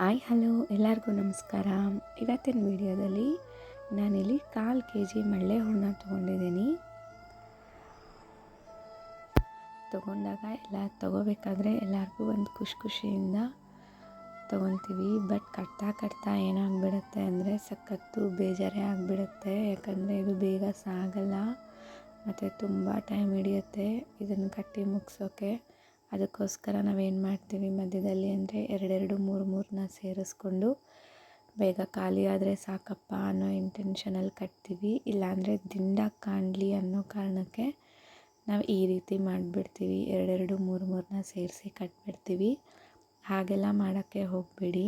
Hi, hello, ಎಲ್ಲರಿಗೂ ನಮಸ್ಕಾರ. ಇವತ್ತಿನ ವಿಡಿಯೋದಲ್ಲಿ ನಾನಿಲ್ಲಿ ಕಾಲು ಕೆ ಜಿ ಮಳ್ಳೆ ಹೂರಣ ತೊಗೊಂಡಿದ್ದೀನಿ. ತೊಗೊಂಡಾಗ ಎಲ್ಲ ತೊಗೋಬೇಕಾದ್ರೆ ಎಲ್ಲರಿಗೂ ಒಂದು ಖುಷಿ ಖುಷಿಯಿಂದ ತೊಗೊತೀವಿ ಬಟ್ ಕಟ್ತಾ ಕಟ್ತಾ ಏನಾಗ್ಬಿಡುತ್ತೆ ಅಂದರೆ ಸಖತ್ತು ಬೇಜಾರೇ ಆಗಿಬಿಡುತ್ತೆ. ಯಾಕಂದರೆ ಇದು ಬೇಗ ಸಾಗಲ್ಲ. ಮತ್ತು ತುಂಬ ಟೈಮ್ ಹಿಡಿಯುತ್ತೆ ಇದನ್ನು ಕಟ್ಟಿ ಮುಗಿಸೋಕ್ಕೆ ಅದಕ್ಕೋಸ್ಕರ ನಾವೇನು ಮಾಡ್ತೀವಿ ಮಧ್ಯದಲ್ಲಿ ಅಂದರೆ ಎರಡೆರಡು, ಮೂರು ಮೂರನ್ನ ಸೇರಿಸ್ಕೊಂಡು ಬೇಗ ಖಾಲಿ ಆದರೆ ಸಾಕಪ್ಪ ಅನ್ನೋ ಇಂಟೆನ್ಷನಲ್ಲಿ ಕಟ್ತೀವಿ. ಇಲ್ಲಾಂದರೆ ದಿಂಡ ಕಾಣಲಿ ಅನ್ನೋ ಕಾರಣಕ್ಕೆ ನಾವು ಈ ರೀತಿ ಮಾಡಿಬಿಡ್ತೀವಿ. ಎರಡೆರಡು, ಮೂರು ಮೂರನ್ನ ಸೇರಿಸಿ ಕಟ್ಬಿಡ್ತೀವಿ. ಹಾಗೆಲ್ಲ ಮಾಡೋಕ್ಕೆ ಹೋಗಬೇಡಿ.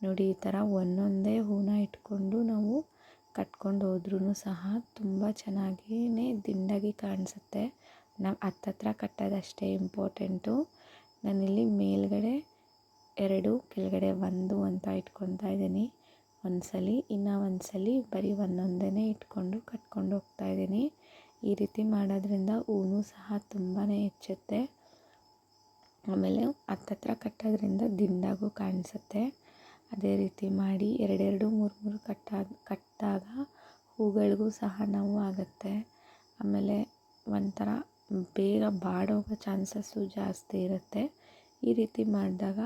ನೋಡಿ, ಈ ಥರ ಒಂದೊಂದೇ ಹೂನ ಇಟ್ಕೊಂಡು ನಾವು ಕಟ್ಕೊಂಡು ಹೋದ್ರೂ ಸಹ ತುಂಬ ಚೆನ್ನಾಗಿಯೇ ದಿಂಡಾಗಿ ಕಾಣಿಸುತ್ತೆ. ನಾವು ಹತ್ತತ್ರ ಕಟ್ಟೋದಷ್ಟೇ ಇಂಪಾರ್ಟೆಂಟು ನಾನಿಲ್ಲಿ ಮೇಲ್ಗಡೆ ಎರಡು, ಕೆಳಗಡೆ ಒಂದು ಅಂತ ಇಟ್ಕೊತಾ ಇದ್ದೀನಿ. ಒಂದು ಸಲ ಇನ್ನೂ ಒಂದು ಸಲ ಬರೀ ಒಂದೊಂದೇ ಇಟ್ಕೊಂಡು ಕಟ್ಕೊಂಡು ಹೋಗ್ತಾ ಇದ್ದೀನಿ. ಈ ರೀತಿ ಮಾಡೋದ್ರಿಂದ ಹೂವು ಸಹ ತುಂಬಾ ಹೆಚ್ಚುತ್ತೆ. ಆಮೇಲೆ ಹತ್ತತ್ರ ಕಟ್ಟೋದ್ರಿಂದ ದಿಂಡಾಗೂ ಕಾಣಿಸುತ್ತೆ. ಅದೇ ರೀತಿ ಮಾಡಿ ಎರಡೆರಡು, ಮೂರು ಮೂರು ಕಟ್ಟಾದ ಕಟ್ಟಿದಾಗ ಹೂಗಳಿಗೂ ಸಹ ನೋವು ಆಗುತ್ತೆ. ಆಮೇಲೆ ಒಂಥರ ಬೇಗ ಬಾಡೋಗೋ ಚಾನ್ಸಸ್ಸು ಜಾಸ್ತಿ ಇರುತ್ತೆ. ಈ ರೀತಿ ಮಾಡಿದಾಗ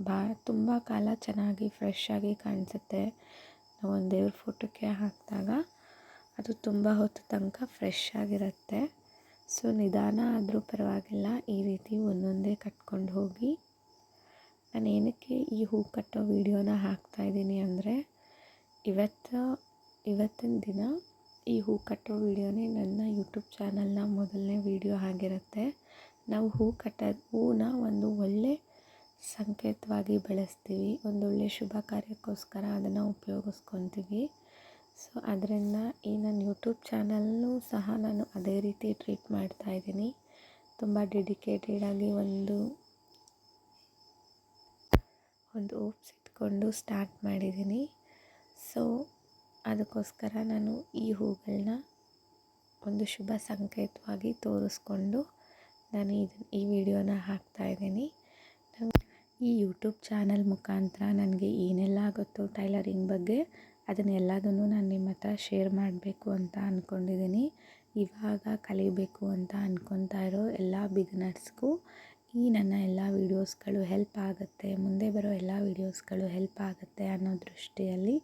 ಬಾ, ತುಂಬ ಕಾಲ ಚೆನ್ನಾಗಿ ಫ್ರೆಶ್ ಆಗಿ ಕಾಣಿಸುತ್ತೆ. ನಾವು ಒಂದು ದೇವ್ರ ಫೋಟೋಕ್ಕೆ ಹಾಕಿದಾಗ ಅದು ತುಂಬ ಹೊತ್ತು ತನಕ ಫ್ರೆಶ್ ಆಗಿರುತ್ತೆ. ಸೊ ನಿಧಾನ ಆದರೂ ಪರವಾಗಿಲ್ಲ. ಈ ರೀತಿ ಒಂದೊಂದೇ ಕಟ್ಕೊಂಡು ಹೋಗಿ. ನಾನು ಏನಕ್ಕೆ ಈ ಹೂ ಕಟ್ಟೋ ವಿಡಿಯೋನ ಹಾಕ್ತಾಯಿದ್ದೀನಿ ಅಂದರೆ ಇವತ್ತು, ಇವತ್ತಿನ ದಿನ ಈ ಹೂ ಕಟ್ಟೋ ವಿಡಿಯೋನೇ ನನ್ನ ಯೂಟ್ಯೂಬ್ ಚಾನಲ್ನ ಮೊದಲನೇ ವಿಡಿಯೋ ಆಗಿರುತ್ತೆ. ನಾವು ಹೂ ಕಟ್ಟೋದು ಹೂನ ಒಂದು ಒಳ್ಳೆ ಸಂಕೇತವಾಗಿ ಬೆಳೆಸ್ತೀವಿ. ಒಂದೊಳ್ಳೆ ಶುಭ ಕಾರ್ಯಕ್ಕೋಸ್ಕರ ಅದನ್ನು ಉಪಯೋಗಿಸ್ಕೊತೀವಿ. ಸೊ, ಅದರಿಂದ ಈ ನನ್ನ ಯೂಟ್ಯೂಬ್ ಚಾನಲ್ನೂ ಸಹ ನಾನು ಅದೇ ರೀತಿ ಟ್ರೀಟ್ ಮಾಡ್ತಾ ಇದ್ದೀನಿ. ತುಂಬ ಡೆಡಿಕೇಟೆಡಾಗಿ ಒಂದು ಒಂದು ಓಪ್ಸ್ ಇಟ್ಕೊಂಡು ಸ್ಟಾರ್ಟ್ ಮಾಡಿದ್ದೀನಿ. ಸೊ ಅದಕ್ಕೋಸ್ಕರ ನಾನು ಈ ಹೂಗಳನ್ನ ಒಂದು ಶುಭ ಸಂಕೇತವಾಗಿ ತೋರಿಸ್ಕೊಂಡು ನಾನು ಇದನ್ನು ಈ ವಿಡಿಯೋನ ಹಾಕ್ತಾ ಇದ್ದೀನಿ. ಈ ಯೂಟ್ಯೂಬ್ ಚಾನಲ್ ಮುಖಾಂತರ ನನಗೆ ಏನೆಲ್ಲ ಆಗುತ್ತೋ ಟೈಲರಿಂಗ್ ಬಗ್ಗೆ ಅದನ್ನೆಲ್ಲದನ್ನು ನಾನು ನಿಮ್ಮ ಹತ್ರ ಶೇರ್ ಮಾಡಬೇಕು ಅಂತ ಅಂದ್ಕೊಂಡಿದ್ದೀನಿ ಇವಾಗ ಕಲಿಬೇಕು ಅಂತ ಅಂದ್ಕೊತಾ ಇರೋ ಎಲ್ಲ ಬಿಗ್ನರ್ಸ್ಗೂ ಈ ನನ್ನ ಎಲ್ಲ ವೀಡಿಯೋಸ್ಗಳು ಹೆಲ್ಪ್ ಆಗುತ್ತೆ, ಮುಂದೆ ಬರೋ ಎಲ್ಲ ವೀಡಿಯೋಸ್ಗಳು ಹೆಲ್ಪ್ ಆಗುತ್ತೆ ಅನ್ನೋ ದೃಷ್ಟಿಯಲ್ಲಿ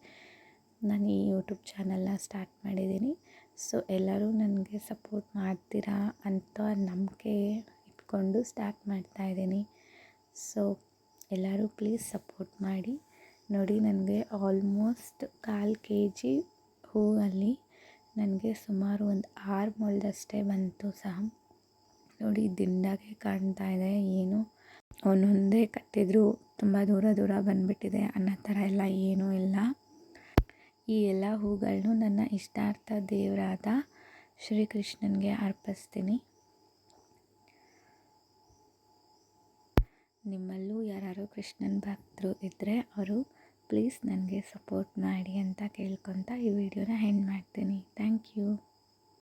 ನಾನು ಈ ಯೂಟ್ಯೂಬ್ ಚಾನಲ್ನ ಸ್ಟಾರ್ಟ್ ಮಾಡಿದ್ದೀನಿ. ಸೊ ಎಲ್ಲರೂ ನನಗೆ ಸಪೋರ್ಟ್ ಮಾಡ್ತೀರಾ ಅಂತ ನಂಬಿಕೆ ಇಟ್ಕೊಂಡು ಸ್ಟಾರ್ಟ್ ಮಾಡ್ತಾ ಇದ್ದೀನಿ. ಸೊ ಎಲ್ಲರೂ ಪ್ಲೀಸ್ ಸಪೋರ್ಟ್ ಮಾಡಿ. ನೋಡಿ, ನನಗೆ ಆಲ್ಮೋಸ್ಟ್ ಕಾಲು ಕೆ ಜಿ ಹೂವಲ್ಲಿ ನನಗೆ ಸುಮಾರು ಒಂದು ಆರು ಮೊಳದಷ್ಟೇ ಬಂತು ಸಹ. ನೋಡಿ, ದಿಂಡಾಗೆ ಕಾಣ್ತಾ ಇದೆ, ಏನು? ಒಂದೊಂದೇ ಕಟ್ಟಿದ್ರು, ತುಂಬ ದೂರ ದೂರ ಬಂದುಬಿಟ್ಟಿದೆ, ಅನ್ನೋ ಥರ ಎಲ್ಲ ಏನೂ ಇಲ್ಲ. ಈ ಎಲ್ಲ ಹೂಗಳನ್ನು ನನ್ನ ಇಷ್ಟಾರ್ಥ ದೇವರಾದ ಶ್ರೀಕೃಷ್ಣನಿಗೆ ಅರ್ಪಿಸ್ತೀನಿ. ನಿಮ್ಮಲ್ಲೂ ಯಾರು ಕೃಷ್ಣನ ಭಕ್ತರು ಇದ್ದರೆ ಅವರು ಪ್ಲೀಸ್ ನನಗೆ ಸಪೋರ್ಟ್ ಮಾಡಿ ಅಂತ ಕೇಳ್ಕೊತ ಈ ವಿಡಿಯೋನ ಹೆಂಡ್ ಮಾಡ್ತೀನಿ. Thank you